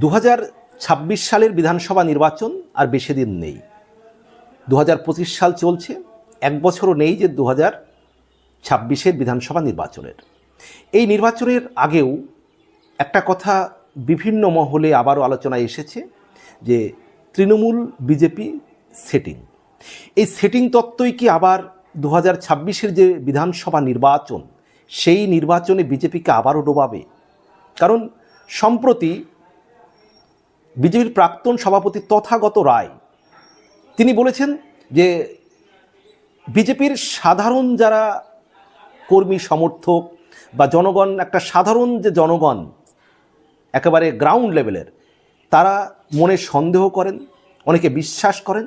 দু সালের বিধানসভা নির্বাচন আর বেশি দিন নেই। দু সাল চলছে, এক বছরও নেই যে দু হাজার ছাব্বিশের বিধানসভা নির্বাচনের। এই নির্বাচনের আগেও একটা কথা বিভিন্ন মহলে আবারও আলোচনায় এসেছে যে তৃণমূল বিজেপি সেটিং। এই সেটিং তত্ত্বই কি আবার দু হাজার ছাব্বিশের যে বিধানসভা নির্বাচন, সেই নির্বাচনে বিজেপিকে আবারও ডোবাবে? কারণ সম্প্রতি বিজেপির প্রাক্তন সভাপতি তথাগত রায়, তিনি বলেছেন যে বিজেপির সাধারণ যারা কর্মী সমর্থক বা জনগণ, একটা সাধারণ যে জনগণ একেবারে গ্রাউন্ড লেভেলের তারা মনে সন্দেহ করেন, অনেকে বিশ্বাস করেন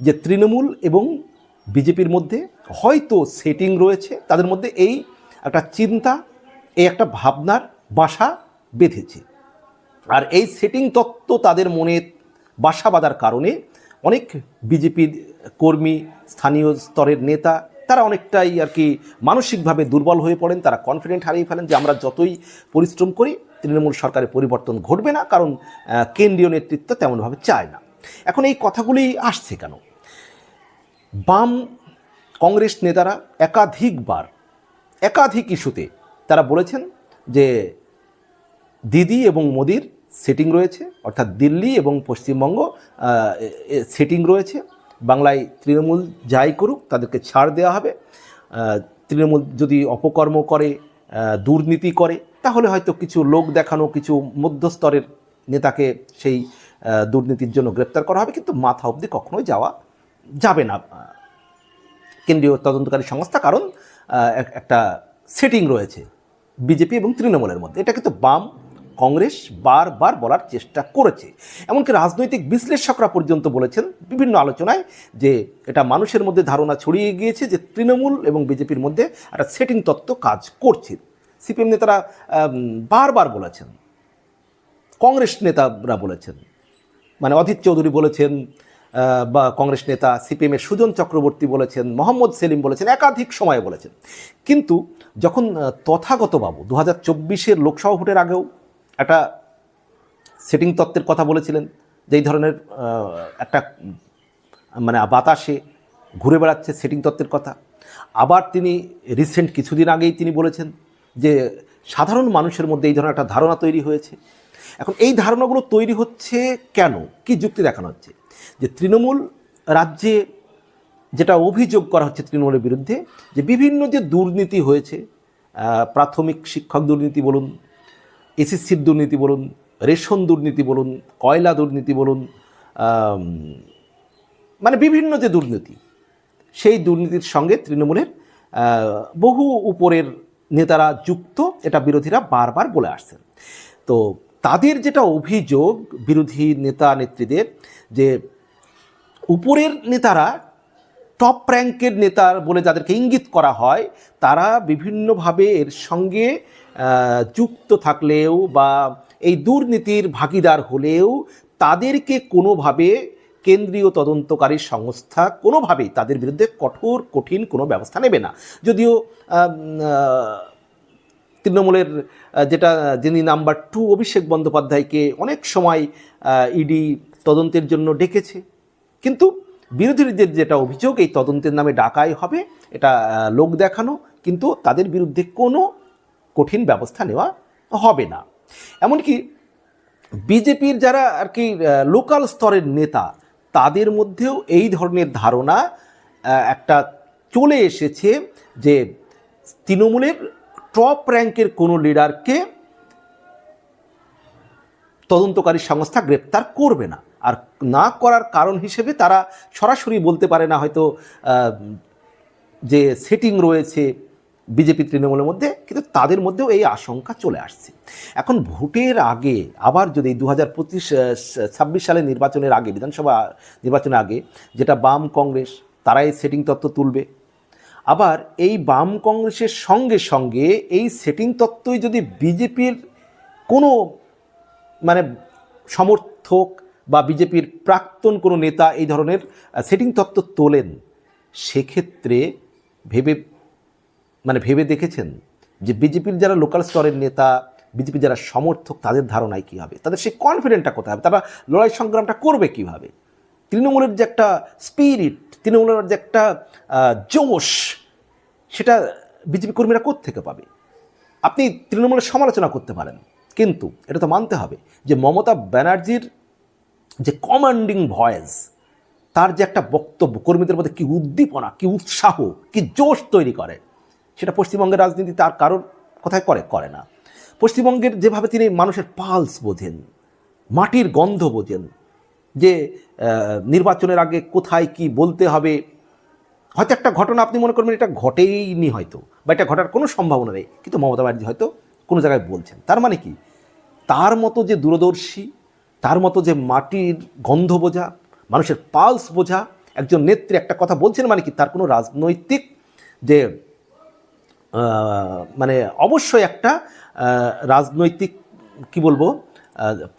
যে তৃণমূল এবং বিজেপির মধ্যে হয়তো সেটিং রয়েছে, তাদের মধ্যে এই একটা চিন্তা, এই একটা ভাবনার বাসা বেঁধেছে। আর এই সেটিং তত্ত্ব তাদের মনে বাসা বাঁধার কারণে অনেক বিজেপির কর্মী, স্থানীয় স্তরের নেতা, তারা অনেকটাই আর কি মানসিকভাবে দুর্বল হয়ে পড়েন। তারা কনফিডেন্ট হারিয়ে ফেলেন যে আমরা যতই পরিশ্রম করি, তৃণমূল সরকারের পরিবর্তন ঘটবে না, কারণ কেন্দ্রীয় নেতৃত্ব তেমনভাবে চায় না। এখন এই কথাগুলি আসছে কেন? বাম কংগ্রেস নেতারা একাধিকবার, একাধিক ইস্যুতে তারা বলেছেন যে দিদি এবং মোদির সেটিং রয়েছে, অর্থাৎ দিল্লি এবং পশ্চিমবঙ্গ সেটিং রয়েছে। বাংলায় তৃণমূল যাই করুক, তাদেরকে ছাড় দেওয়া হবে। তৃণমূল যদি অপকর্ম করে দুর্নীতি করে, তাহলে হয়তো কিছু লোক দেখানো, কিছু মধ্যস্তরের নেতাকে সেই দুর্নীতির জন্য গ্রেপ্তার করা হবে। কিন্তু মাথা অবধি কখনোই যাওয়া যাবে না। কেন্দ্রীয় তদন্তকারী সংস্থা, কারণ একটা সেটিং রয়েছে। বিজেপি এবং তৃণমূলের মধ্যে। এটা কিন্তু বাম কংগ্রেস বারবার বলার চেষ্টা করেছে। এমনকি রাজনৈতিক বিশ্লেষকরা পর্যন্ত বলেছেন বিভিন্ন আলোচনায় যে এটা মানুষের মধ্যে ধারণা ছড়িয়ে গিয়েছে যে তৃণমূল এবং বিজেপির মধ্যে একটা সেটিং তত্ত্ব কাজ করছে। সিপিএম নেতারা বারবার বলেছেন। কংগ্রেস নেতারা বলেছেন। মানে অধীর চৌধুরী বলেছেন বা কংগ্রেস নেতা সিপিএমের সুজন চক্রবর্তী বলেছেন মোহাম্মদ সেলিম বলেছেন একাধিক সময়ে বলেছেন। কিন্তু যখন আহ, তথাগতবাবু দু হাজার চব্বিশের লোকসভা ভোটের আগেও একটা সেটিং তত্ত্বের কথা বলেছিলেন, যেই ধরনের একটা মানে বাতাসে ঘুরে বেড়াচ্ছে সেটিং তত্ত্বের কথা। আবার তিনি রিসেন্ট কিছুদিন আগেই তিনি বলেছেন যে সাধারণ মানুষের মধ্যে এই ধরনের একটা ধারণা তৈরি হয়েছে। এখন এই ধারণাগুলো তৈরি হচ্ছে কেন? কি যুক্তি দেখানো হচ্ছে? যে তৃণমূল রাজ্যে যেটা অভিযোগ করা হচ্ছে তৃণমূলের বিরুদ্ধে, যে বিভিন্ন যে দুর্নীতি হয়েছে প্রাথমিক শিক্ষক দুর্নীতি বলুন এসএসসির দুর্নীতি বলুন, রেশন দুর্নীতি বলুন, কয়লা দুর্নীতি বলুন মানে বিভিন্ন যে দুর্নীতি, সেই দুর্নীতির সঙ্গে তৃণমূলের বহু উপরের নেতারা যুক্ত, এটা বিরোধীরা বারবার বলে আসছেন। তো তাদের যেটা অভিযোগ বিরোধী নেতা নেত্রীদের, যে উপরের নেতারা, টপ র্যাঙ্কের নেতা বলে যাদেরকে ইঙ্গিত করা হয়, তারা বিভিন্নভাবে এর সঙ্গে যুক্ত থাকলেও বা এই দুর্নীতির ভাগিদার হলেও তাদেরকে কোনোভাবে কেন্দ্রীয় তদন্তকারী সংস্থা কোনোভাবেই তাদের বিরুদ্ধে কঠোর, কঠিন কোনো ব্যবস্থা নেবে না। যদিও তৃণমূলের যেটা, যিনি নাম্বার টু অভিষেক বন্দ্যোপাধ্যায়কে অনেক সময় ইডি তদন্তের জন্য ডেকেছে। কিন্তু বিরোধীদের যেটা অভিযোগ, এই তদন্তের নামে ডাকাই হবে, এটা লোক দেখানো। কিন্তু তাদের বিরুদ্ধে কোনো কঠিন ব্যবস্থা নেওয়া হবে না। এমনকি বিজেপির যারা আর কি লোকাল স্তরের নেতা, তাদের মধ্যেও এই ধরনের ধারণা একটা চলে এসেছে যে তৃণমূলের টপ র্যাঙ্কের কোনো লিডারকে তদন্তকারী সংস্থা গ্রেপ্তার করবে না। আর না করার কারণ হিসেবে তারা সরাসরি বলতে পারে না হয়তো যে সেটিং রয়েছে বিজেপি তৃণমূলের মধ্যে, কিন্তু তাদের মধ্যেও এই আশঙ্কা চলে আসছে। এখন ভোটের আগে, আবার যদি দু হাজার পঁচিশ ছাব্বিশ সালের নির্বাচনের আগে, বিধানসভা নির্বাচনের আগে, যেটা বাম কংগ্রেস, তারাই সেটিং তত্ত্ব তুলবে। আবার এই বাম কংগ্রেসের সঙ্গে সঙ্গে এই সেটিং তত্ত্বই যদি বিজেপির কোনো মানে সমর্থক বা বিজেপির প্রাক্তন কোনো নেতা এই ধরনের সেটিং তত্ত্ব তোলেন, সেক্ষেত্রে ভেবে মানে ভেবে দেখেছেন যে বিজেপির যারা লোকাল স্তরের নেতা বিজেপি যারা সমর্থক, তাদের ধারণায় কী হবে? তাদের সেই কনফিডেন্টটা কোথায় হবে? তারা লড়াই সংগ্রামটা করবে কীভাবে? তৃণমূলের যে একটা স্পিরিট তৃণমূলের যে একটা জোশ, সেটা বিজেপি কর্মীরা থেকে পাবে? আপনি তৃণমূলের সমালোচনা করতে পারেন, কিন্তু এটা তো মানতে হবে যে মমতা ব্যানার্জির যে কমান্ডিং ভয়েস তার যে একটা বক্তব্য, কর্মীদের মধ্যে কী উদ্দীপনা, কী উৎসাহ, কী জোশ তৈরি করে সেটা পশ্চিমবঙ্গের রাজনীতি তার কারোর কথায় করে করে না। পশ্চিমবঙ্গের যেভাবে তিনি মানুষের পালস বোঝেন, মাটির গন্ধ বোঝেন, যে নির্বাচনের আগে কোথায় কি বলতে হবে, হয়তো একটা ঘটনা আপনি মনে করবেন এটা ঘটেইনি হয়তো, বা এটা ঘটার কোনো সম্ভাবনা নেই, কিন্তু মমতা ব্যানার্জি হয়তো কোনো জায়গায় বলছেন। তার মানে কি? তার মতো যে দূরদর্শী, তার মতো যে মাটির গন্ধ বোঝা, মানুষের পালস বোঝা, একজন নেত্রী একটা কথা বলছেন মানে কি? তার কোনো রাজনৈতিক যে মানে অবশ্যই একটা রাজনৈতিক, কি বলব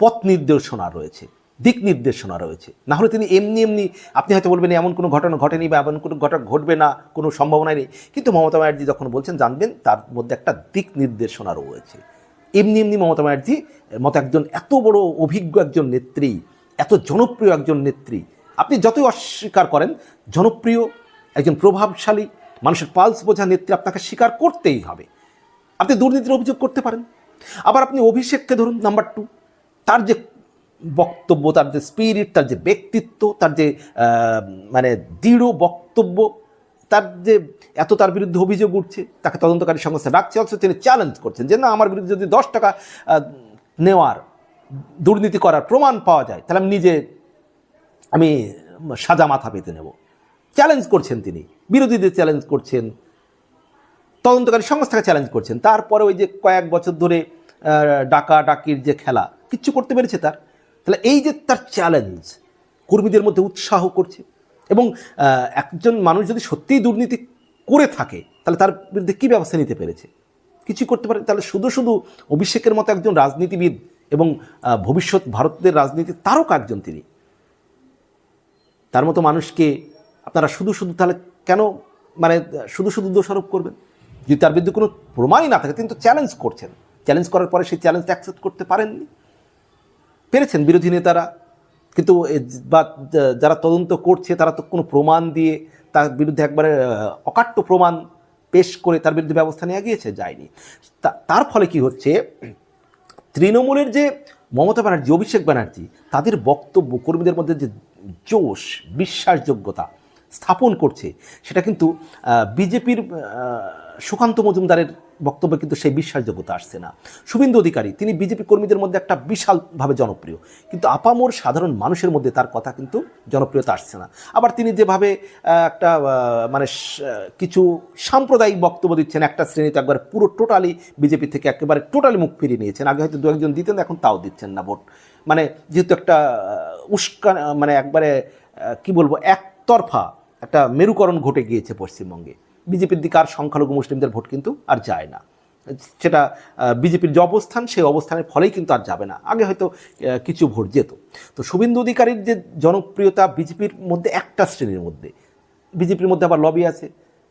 পথ নির্দেশনা রয়েছে, দিক নির্দেশনা রয়েছে। না হলে তিনি এমনি এমনি, আপনি হয়তো বলবেন এমন কোনো ঘটনা ঘটেনি বা এমন কোনো ঘটনা ঘটবে না, কোনো সম্ভাবনা নেই। কিন্তু মমতা ব্যানার্জি যখন বলছেন, জানবেন তার মধ্যে একটা দিক নির্দেশনা রয়েছে। এমনি এমনি মমতা ব্যানার্জি মতো একজন এত বড় অভিজ্ঞ একজন নেত্রী, এত জনপ্রিয় একজন নেত্রী, আপনি যতই অস্বীকার করেন, জনপ্রিয়, একজন প্রভাবশালী মানুষের পালস বোঝা নেত্রী আপনাকে স্বীকার করতেই হবে। আপনি দুর্নীতির অভিযোগ করতে পারেন। আবার আপনি অভিষেককে ধরুন নাম্বার টু তার যে বক্তব্য, তার যে স্পিরিট তার যে ব্যক্তিত্ব, তার যে মানে দৃঢ় বক্তব্য, তার যে এত তার বিরুদ্ধে অভিযোগ উঠছে, তাকে তদন্তকারী সংস্থা ডাকছে, অথচ তিনি চ্যালেঞ্জ করছেন যে না, আমার বিরুদ্ধে যদি দশ টাকা নেওয়ার, দুর্নীতি করার প্রমাণ পাওয়া যায়, তাহলে আমি নিজে, আমি সাজা মাথা পেতে নেব। চ্যালেঞ্জ করছেন তিনি। বিরোধীদের চ্যালেঞ্জ করছেন। তদন্তকারী সংস্থাকে চ্যালেঞ্জ করছেন। তারপরে ওই যে কয়েক বছর ধরে ডাকা ডাকির যে খেলা, কিচ্ছু করতে পেরেছে তার। তাহলে এই যে তার চ্যালেঞ্জ কর্মীদের মধ্যে উৎসাহ করছে এবং একজন মানুষ যদি সত্যিই দুর্নীতি করে থাকে, তাহলে তার বিরুদ্ধে কী ব্যবস্থা নিতে পেরেছে? কিছু করতে পারে? তাহলে শুধু শুধু অভিষেকের মতো একজন রাজনীতিবিদ এবং ভবিষ্যৎ ভারতের রাজনীতির তারকা একজন তিনি। তার মতো মানুষকে আপনারা শুধু শুধু তাহলে কেন মানে শুধু শুধু দোষারোপ করবেন? যদি তার বিরুদ্ধে কোনো প্রমাণই না থাকে, তিনি তো চ্যালেঞ্জ করছেন। চ্যালেঞ্জ করার পরে সেই চ্যালেঞ্জটা অ্যাকসেপ্ট করতে পারেননি। পেরেছেন বিরোধী নেতারা, কিন্তু বা যারা তদন্ত করছে, তারা তো কোনো প্রমাণ দিয়ে তার বিরুদ্ধে একবারে অকাট্য প্রমাণ পেশ করে তার বিরুদ্ধে ব্যবস্থা নেওয়া গিয়েছে, যায়নি। তার ফলে কি হচ্ছে, তৃণমূলের যে মমতা ব্যানার্জি, অভিষেক ব্যানার্জি, তাদের বক্তব্য কর্মীদের মধ্যে যে জোশ, বিশ্বাসযোগ্যতা স্থাপন করছে, সেটা কিন্তু বিজেপির সুকান্ত মজুমদারের বক্তব্যে কিন্তু সেই বিশ্বাসযোগ্যতা আসছে না। শুভেন্দু অধিকারী, তিনি বিজেপি কর্মীদের মধ্যে একটা বিশালভাবে জনপ্রিয়, কিন্তু আপামোর সাধারণ মানুষের মধ্যে তার কথা কিন্তু জনপ্রিয়তা আসছে না। আবার তিনি যেভাবে একটা মানে কিছু সাম্প্রদায়িক বক্তব্য দিচ্ছেন, একটা শ্রেণীতে একবার পুরো টোটালি বিজেপি থেকে একেবারে টোটালি মুখ ফিরিয়ে নিয়েছেন, আগে হয়তো দু একজন দিতেন, এখন তাও দিচ্ছেন না ভোট। মানে যেহেতু একটা উস্কা মানে একবারে কি বলব একতরফা একটা মেরুকরণ ঘটে গিয়েছে পশ্চিমবঙ্গে। বিজেপির দিকে আর সংখ্যালঘু মুসলিমদের ভোট কিন্তু আর যায় না। সেটা বিজেপির যে অবস্থান, সেই অবস্থানের ফলেই কিন্তু আর যাবে না। আগে হয়তো কিছু ভোট যেত। তো শুভেন্দু অধিকারীর যে জনপ্রিয়তা বিজেপির মধ্যে একটা শ্রেণির মধ্যে। বিজেপির মধ্যে আবার লবি আছে,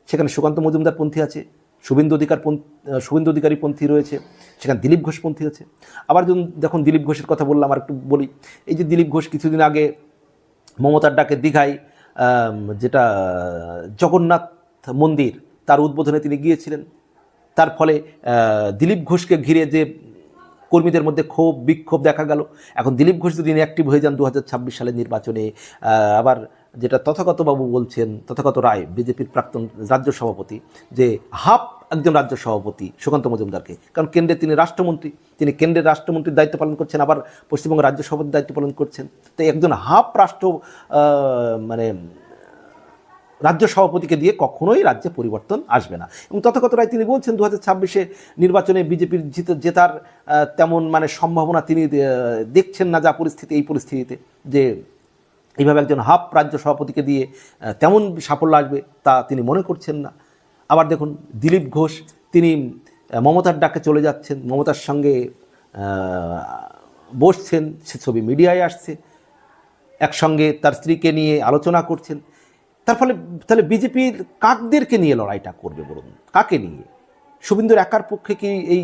সেখানে সুকান্ত মজুমদার পন্থী আছে, শুভেন্দু অধিকার শুভেন্দু অধিকারী পন্থী রয়েছে, সেখানে দিলীপ ঘোষ পন্থী আছে। আবার যখন দিলীপ ঘোষের কথা বললাম, আর একটু বলি, এই যে দিলীপ ঘোষ কিছুদিন আগে মমতার ডাকে দীঘায় যেটা জগন্নাথ মন্দির, তার উদ্বোধনে তিনি গিয়েছিলেন। তার ফলে দিলীপ ঘোষকে ঘিরে যে কর্মীদের মধ্যে ক্ষোভ, বিক্ষোভ দেখা গেল। এখন দিলীপ ঘোষ যদি অ্যাক্টিভ হয়ে যান, দু হাজার ছাব্বিশ সালের নির্বাচনে আবার যেটা তথাগতবাবু বলছেন, তথাগত রায়, বিজেপির প্রাক্তন রাজ্য সভাপতি, যে হাফ একজন রাজ্য সভাপতি সুকান্ত মজুমদারকে। কারণ কেন্দ্রে তিনি রাষ্ট্রমন্ত্রী, তিনি কেন্দ্রের রাষ্ট্রমন্ত্রীর দায়িত্ব পালন করছেন, আবার পশ্চিমবঙ্গ রাজ্য সভাপতির দায়িত্ব পালন করছেন। তো একজন হাফ রাষ্ট্র মানে রাজ্য সভাপতিকে দিয়ে কখনোই রাজ্যে পরিবর্তন আসবে না। এবং তথাগত রায় তিনি বলছেন দু হাজার ছাব্বিশে নির্বাচনে বিজেপির জিতে, জেতার তেমন মানে সম্ভাবনা তিনি দেখছেন না যা পরিস্থিতি, এই পরিস্থিতিতে, যে এইভাবে একজন হাফ রাজ্য সভাপতিকে দিয়ে তেমন সাফল্য আসবে তা তিনি মনে করছেন না। আবার দেখুন, দিলীপ ঘোষ, তিনি মমতার ডাকে চলে যাচ্ছেন, মমতার সঙ্গে বসছেন, সে ছবি মিডিয়ায় আসছে, একসঙ্গে তার স্ত্রীকে নিয়ে আলোচনা করছেন। তার ফলে, তাহলে বিজেপির কাকদেরকে নিয়ে লড়াইটা করবে বলুন, কাকে নিয়ে? শুভেন্দুর একার পক্ষে কি এই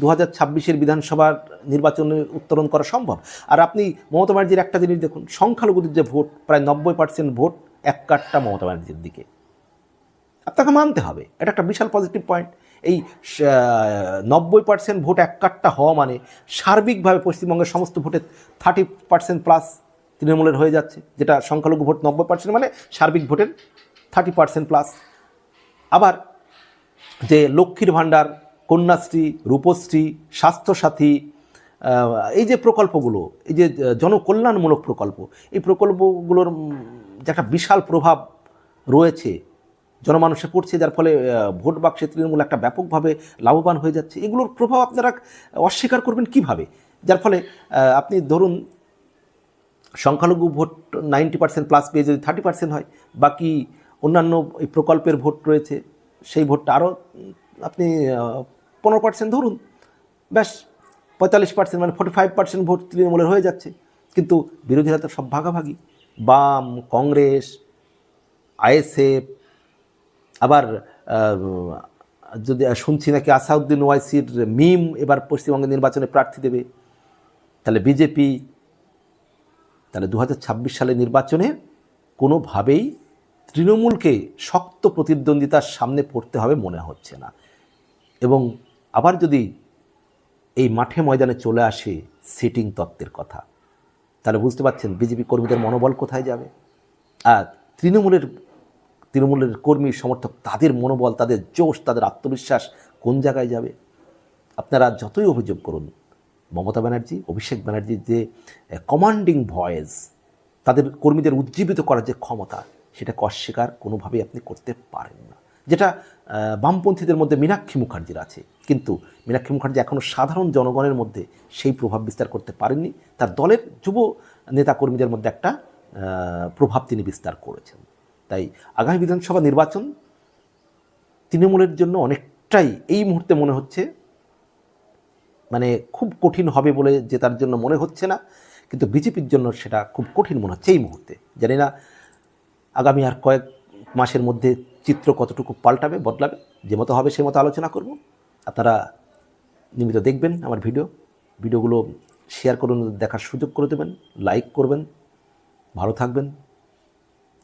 দু হাজার ছাব্বিশের বিধানসভার নির্বাচনে উত্তরণ করা সম্ভব? আর আপনি মমতা ব্যানার্জির একটা জিনিস দেখুন, সংখ্যালঘুদের যে ভোট, প্রায় নব্বই পার্সেন্ট ভোট এক কাটটা মমতা ব্যানার্জির দিকে। আপনাকে মানতে হবে, এটা একটা বিশাল পজিটিভ পয়েন্ট এই নব্বই পার্সেন্ট ভোট এক কাট্টা হওয়া মানে সার্বিকভাবে পশ্চিমবঙ্গের সমস্ত ভোটে থার্টি পার্সেন্ট প্লাস তৃণমূলের হয়ে যাচ্ছে, যেটা সংখ্যালঘু ভোট নব্বই পার্সেন্ট মানে সার্বিক ভোটের থার্টি পার্সেন্ট প্লাস আবার যে লক্ষ্মীর ভাণ্ডার, কন্যাশ্রী, রূপশ্রী, স্বাস্থ্যসাথী এই যে প্রকল্পগুলো, এই যে জনকল্যাণমূলক প্রকল্প, এই প্রকল্পগুলোর যে একটা বিশাল প্রভাব রয়েছে, জনমানুষে পড়ছে, যার ফলে ভোট বাক্সে তৃণমূল একটা ব্যাপকভাবে লাভবান হয়ে যাচ্ছে, এগুলোর প্রভাব আপনারা অস্বীকার করবেন কীভাবে? যার ফলে আপনি ধরুন, সংখ্যালঘু ভোট নাইনটি পার্সেন্ট প্লাস পেয়ে যদি থার্টি পার্সেন্ট হয়, বাকি অন্যান্য এই প্রকল্পের ভোট রয়েছে সেই ভোটটা আরও আপনি পনেরো পার্সেন্ট ধরুন। ব্যাস, পঁয়তাল্লিশ পার্সেন্ট মানে ফোর্টি ফাইভ পার্সেন্ট ভোট তৃণমূলের হয়ে যাচ্ছে। কিন্তু বিরোধীরা তো সব ভাগাভাগি। বাম, কংগ্রেস, আইএসএফ, আবার যদি শুনছি নাকি আসাউদ্দিন ওয়াইসির মিম এবার পশ্চিমবঙ্গের নির্বাচনে প্রার্থী দেবে। তাহলে বিজেপি, তাহলে দু সালের নির্বাচনে কোনোভাবেই তৃণমূলকে শক্ত প্রতিদ্বন্দ্বিতার সামনে পড়তে হবে মনে হচ্ছে না। এবং আবার যদি এই মাঠে ময়দানে চলে আসে সিটিং তত্ত্বের কথা, তাহলে বুঝতে পারছেন বিজেপি কর্মীদের মনোবল কোথায় যাবে? আর তৃণমূলের তৃণমূলের কর্মী সমর্থক তাদের মনোবল, তাদের জোশ, তাদের আত্মবিশ্বাস কোন জায়গায় যাবে? আপনারা যতই অভিযোগ করুন, মমতা ব্যানার্জি, অভিষেক ব্যানার্জির যে কমান্ডিং ভয়েস তাদের কর্মীদের উজ্জীবিত করার যে ক্ষমতা সেটাকে অস্বীকার কোনোভাবেই আপনি করতে পারেন না। যেটা বামপন্থীদের মধ্যে মীনাক্ষী মুখার্জির আছে। কিন্তু মীনাক্ষী মুখার্জি এখনও সাধারণ জনগণের মধ্যে সেই প্রভাব বিস্তার করতে পারেননি। তার দলের যুব নেতাকর্মীদের মধ্যে একটা প্রভাব তিনি বিস্তার করেছেন। তাই আগামী বিধানসভা নির্বাচন তৃণমূলের জন্য অনেকটাই এই মুহূর্তে মনে হচ্ছে মানে খুব কঠিন হবে বলে যে তার জন্য মনে হচ্ছে না। কিন্তু বিজেপির জন্য সেটা খুব কঠিন মনে হচ্ছে এই মুহূর্তে। জানি না আগামী আর কয়েক মাসের মধ্যে চিত্র কতটুকু পাল্টাবে, বদলাবে, যে মতো হবে সে মতো আলোচনা করব। আপনারা নিয়মিত দেখবেন আমার ভিডিও। ভিডিওগুলো শেয়ার করুন, দেখার সুযোগ করে দেবেন, লাইক করবেন, ভালো থাকবেন,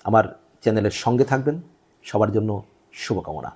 আমার চ্যানেলের সঙ্গে থাকবেন। সবার জন্য শুভকামনা।